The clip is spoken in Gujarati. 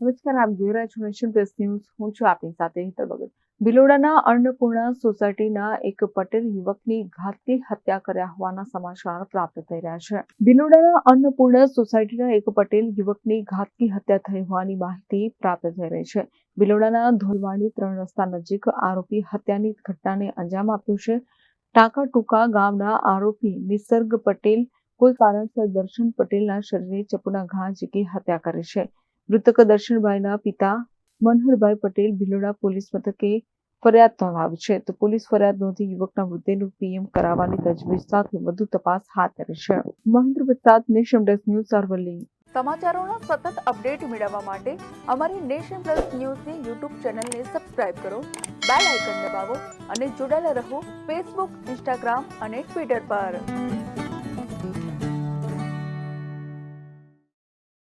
નમસ્કાર, આપ જોઈ રહ્યા ન્યૂઝ. હું છું આપની સાથે હેતલ ભગત. ભિલોડાના અન્નપૂર્ણા સોસાયટીના એક પટેલ યુવકની ઘાતકી હત્યા કર્યા હોવાના સમાચાર પ્રાપ્ત થઈ રહ્યા છે. ભિલોડાના અન્નપૂર્ણા સોસાયટીના એક પટેલ યુવકની ઘાતકી હત્યા થઈ હોવાની માહિતી પ્રાપ્ત થઈ રહી છે. ભિલોડાના ધોલવાડી ત્રણ રસ્તા નજીક આરોપી હત્યાની ઘટનાને અંજામ આપ્યું છે. ટાંકા ટૂંકા ગામના આરોપી નિસર્ગ પટેલ કોઈ કારણસર દર્શન પટેલના શરીરે ચપુના ઘા ઝીકી હત્યા કરી છે. મૃતક દર્શનભાઈના પિતા મનહરભાઈ પટેલ ભીલોડા પોલીસ મથકે ફરિયાદ નોંધાવી છે. તો પોલીસ ફરિયાદ નોંધી યુવકના મૃતદેહનું પીએમ કરાવવાની તજવીજ સાથે વધુ તપાસ હાથ ધરી છે. મહેન્દ્ર પ્રસાદ, નેશન પ્લસ ન્યૂઝ અરવલ્લી. સમાચારોના સતત અપડેટ મેળવવા માટે અમારી નેશન પ્લસ ન્યૂઝની યુટ્યુબ ચેનલને સબસ્ક્રાઇબ કરો, બેલ આઇકન દબાવો અને જોડાયેલા રહો ફેસબુક, ઇન્સ્ટાગ્રામ અને ટ્વિટર પર.